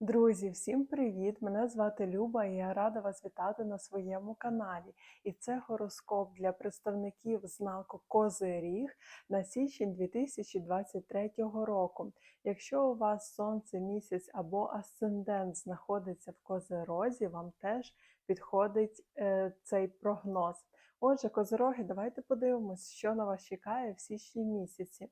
Друзі, всім привіт! Мене звати Люба і я рада вас вітати на своєму каналі. І це гороскоп для представників знаку Козиріг на січень 2023 року. Якщо у вас сонце, місяць або асцендент знаходиться в Козирозі, вам теж підходить е, цей прогноз. Отже, козироги, давайте подивимось, що на вас чекає в січні місяці.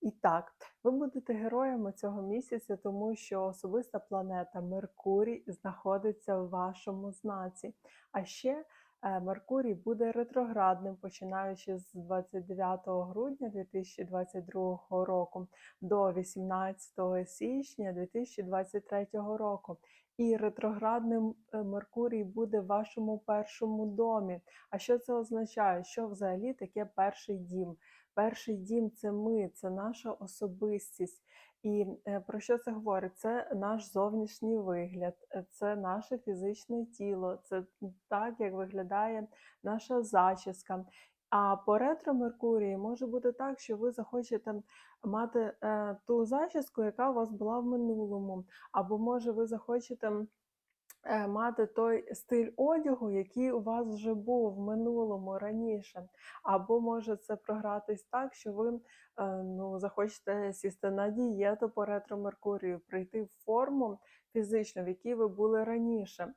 І так, ви будете героями цього місяця, тому що особиста планета Меркурій знаходиться в вашому знаці. А ще е, Меркурій буде ретроградним, починаючи з 29 грудня 2022 року до 18 січня 2023 року. І ретроградним е, Меркурій буде в вашому першому домі. А що це означає? Що взагалі таке перший дім? Перший дім це ми, це наша особистість. І е, про що це говорить? Це наш зовнішній вигляд, е, це наше фізичне тіло, це так, як виглядає наша зачіска. А по ретро Меркурії може бути так, що ви захочете мати е, ту зачіску, яка у вас була в минулому, або може ви захочете мати той стиль одягу, який у вас вже був в минулому раніше. Або може це програтись так, що ви е, ну, захочете сісти на дієту по ретро-меркурію, прийти в форму фізичну, в якій ви були раніше.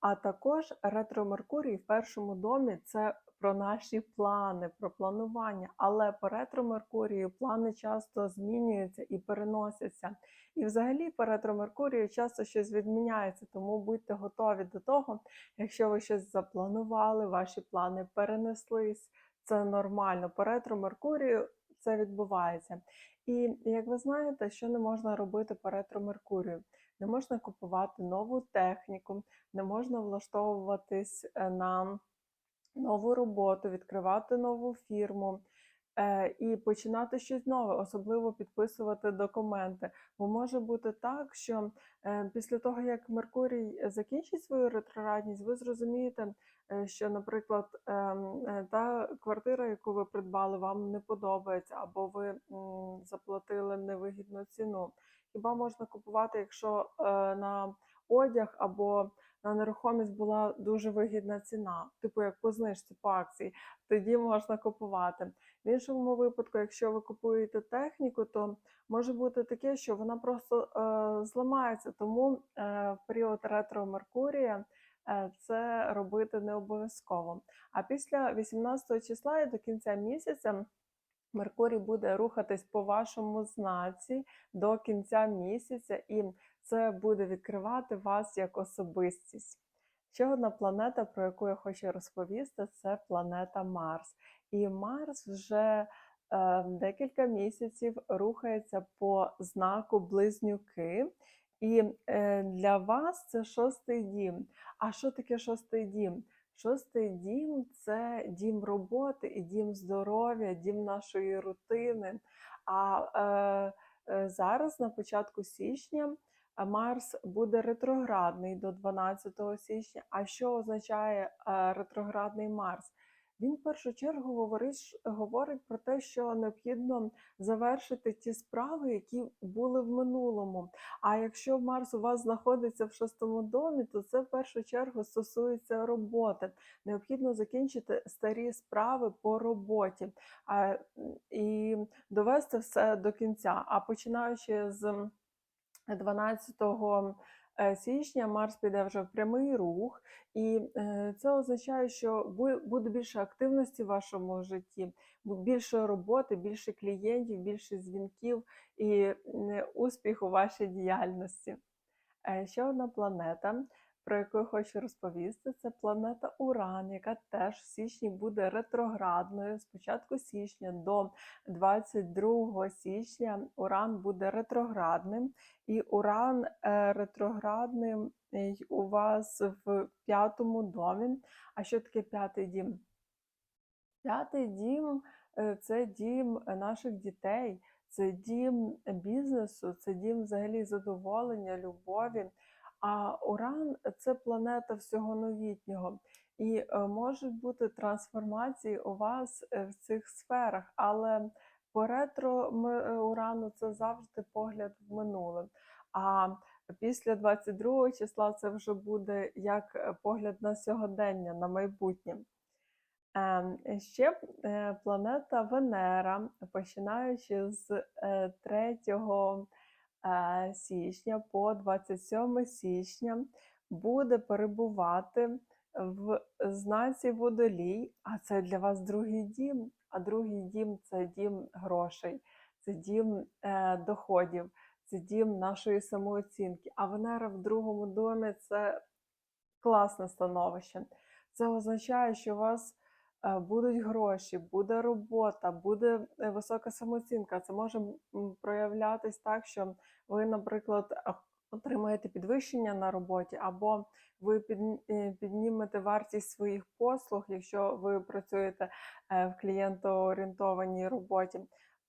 А також ретро-меркурій в першому домі це про наші плани, про планування. Але по ретро-меркурію плани часто змінюються і переносяться. І взагалі по ретро-меркурію часто щось відміняється, тому будьте готові до того, якщо ви щось запланували, ваші плани перенеслись. Це нормально. По ретро-меркурію це відбувається. І як ви знаєте, що не можна робити по ретро-меркурію? Не можна купувати нову техніку, не можна влаштовуватись е, на нову роботу, відкривати нову фірму е, і починати щось нове, особливо підписувати документи. Бо може бути так, що е, після того, як Меркурій закінчить свою ретроградність, ви зрозумієте, що, наприклад, ем, та квартира, яку ви придбали, вам не подобається, або ви заплатили невигідну ціну. Хіба можна купувати, якщо на одяг або на нерухомість була дуже вигідна ціна, типу як по знижці по акції, тоді можна купувати. В іншому випадку, якщо ви купуєте техніку, то може бути таке, що вона просто е, зламається, тому е, в період ретро Меркурія. Е, це робити не обов'язково. А після 18 числа і до кінця місяця Меркурій буде рухатись по вашому знаці до кінця місяця, і це буде відкривати вас як особистість. Ще одна планета, про яку я хочу розповісти, це планета Марс. І Марс вже е, декілька місяців рухається по знаку Близнюки. І е, для вас це шостий дім. А що таке шостий дім? Шостий дім це дім роботи і дім здоров'я, дім нашої рутини. А е, е, зараз, на початку січня, Марс буде ретроградний до 12 січня. А що означає е, ретроградний Марс? Він в першу чергу говорить говорить про те, що необхідно завершити ті справи, які були в минулому. А якщо Марс у вас знаходиться в шостому домі, то це в першу чергу стосується роботи. Необхідно закінчити старі справи по роботі а, і довести все до кінця. А починаючи з 12 Е, січня Марс піде вже в прямий рух, і е, це означає, що буде більше активності в вашому житті, більше роботи, більше клієнтів, більше дзвінків і успіх у вашій діяльності. Е, ще одна планета про яку я хочу розповісти, це планета Уран, яка теж в січні буде ретроградною. З початку січня до 22 січня Уран буде ретроградним, і Уран е, ретроградним у вас в п'ятому домі. А що таке п'ятий дім? П'ятий дім е, це дім наших дітей, це дім бізнесу, це дім взагалі задоволення, любові. А Уран це планета всього новітнього, і е, можуть бути трансформації у вас е, в цих сферах, але по ретро е, Урану це завжди погляд в минуле. А Після 22 числа це вже буде як погляд на сьогодення, на майбутнє. Ем, ще планета Венера, починаючи з е, 3 е, січня по 27 січня, буде перебувати в знаці Водолій, а це для вас другий дім. А другий дім це дім грошей, це дім е, доходів, це дім нашої самооцінки. А Венера в другому домі це класне становище. Це означає, що у вас е, будуть гроші, буде робота, буде е, висока самооцінка. Це може проявлятись так, що ви, наприклад, отримаєте підвищення на роботі, або ви е, піднімете вартість своїх послуг, якщо ви працюєте е, в клієнтоорієнтованій роботі.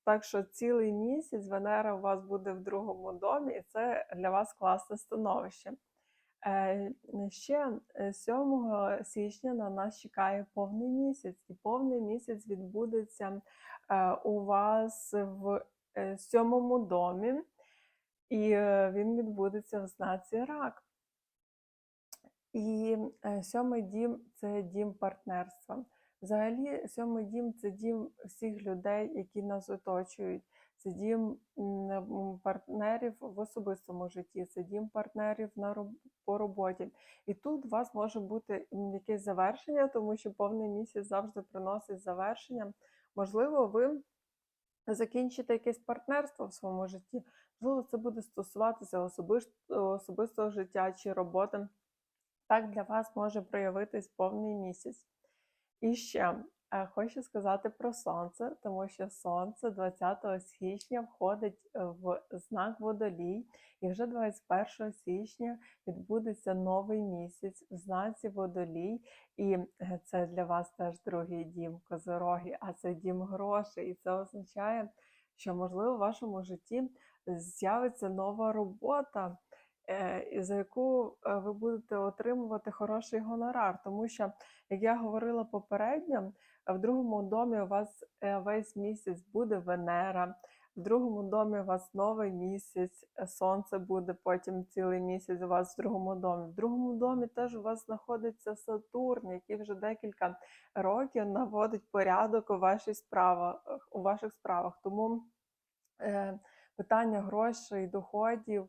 Так що цілий місяць Венера у вас буде в другому домі, і це для вас класне становище. Е, Ще е, 7 січня на нас чекає повний місяць, і повний місяць відбудеться е, у вас в е, сьомому домі, і е, він відбудеться в знаці рак. І е, сьомий дім це дім партнерства. Взагалі, сьомий дім це дім всіх людей, які нас оточують. Це дім партнерів в особистому житті, це дім партнерів на по роботі. І тут у вас може бути якесь завершення, тому що повний місяць завжди приносить завершення. Можливо, ви закінчите якесь партнерство в своєму житті. Можливо, це буде стосуватися особис- особистого життя чи роботи. Так для вас може проявитись повний місяць. І ще е, хочу сказати про сонце, тому що сонце 20 січня входить е, в знак водолій, і вже 21 січня відбудеться новий місяць в знаці водолій, і е, це для вас теж другий дім козороги, а це дім грошей. І це означає, що можливо в вашому житті з'явиться нова робота за яку е, ви будете отримувати хороший гонорар. Тому що, як я говорила попередньо, в другому домі у вас е, весь місяць буде Венера, в другому домі у вас новий місяць, е, сонце буде потім цілий місяць у вас в другому домі. В другому домі теж у вас знаходиться Сатурн, який вже декілька років наводить порядок у вашій справах, у ваших справах. Тому е, питання грошей, доходів е,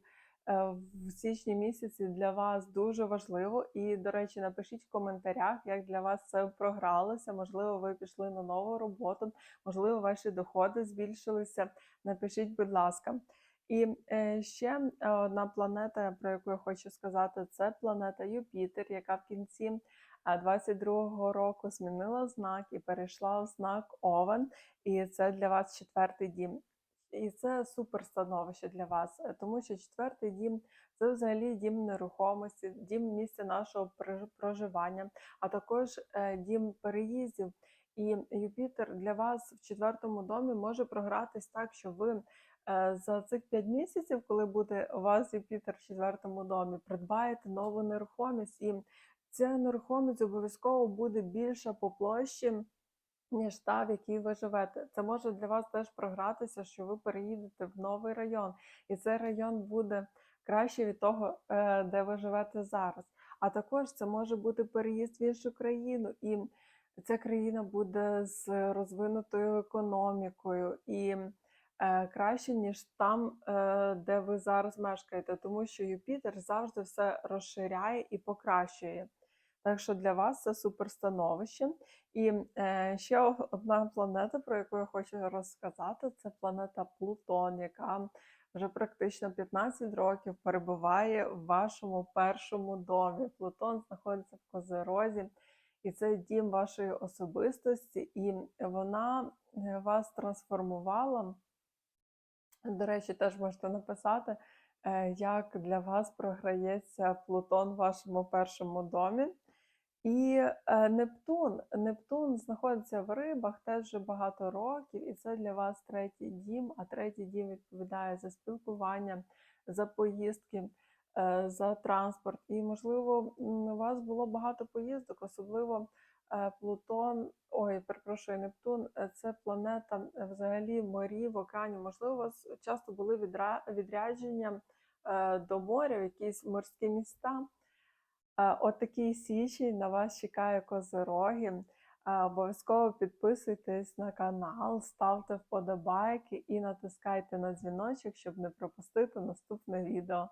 в січні місяці для вас дуже важливо. І, до речі, напишіть в коментарях, як для вас це програлося. Можливо, ви пішли на нову роботу, можливо, ваші доходи збільшилися. Напишіть, будь ласка. І е, ще е, одна планета, про яку я хочу сказати, це планета Юпітер, яка в кінці е, 22-го року змінила знак і перейшла в знак Овен. І це для вас четвертий дім. І це супер становище для вас, е, тому що четвертий дім це взагалі дім нерухомості, дім місця нашого прож- проживання, а також е, дім переїздів. І Юпітер для вас в четвертому домі може програтись так, що ви е, за цих 5 місяців, коли буде у вас Юпітер в четвертому домі, придбаєте нову нерухомість, і ця нерухомість обов'язково буде більша по площі ніж та, в якій ви живете. Це може для вас теж програтися, що ви переїдете в новий район, і цей район буде краще від того, е, де ви живете зараз. А також це може бути переїзд в іншу країну, і ця країна буде з розвинутою економікою і е, краще, ніж там, е, де ви зараз мешкаєте, тому що Юпітер завжди все розширяє і покращує. Так що для вас це суперстановище. І е, ще одна планета, про яку я хочу розказати, це планета Плутон, яка вже практично 15 років перебуває в вашому першому домі. Плутон знаходиться в Козерозі, і це дім вашої особистості, і вона е, вас трансформувала. До речі, теж можете написати, е, як для вас програється Плутон в вашому першому домі. І е, Нептун. Нептун знаходиться в рибах теж вже багато років, і це для вас третій дім. А третій дім відповідає за спілкування, за поїздки, е, за транспорт. І, можливо, у вас було багато поїздок, особливо е, Плутон, ой, перепрошую, Нептун це планета взагалі морів, океанів. Можливо, у вас часто були відрядження до моря, в якісь морські міста. От такий січень на вас чекає козироги. Е, Обов'язково підписуйтесь на канал, ставте вподобайки і натискайте на дзвіночок, щоб не пропустити наступне відео.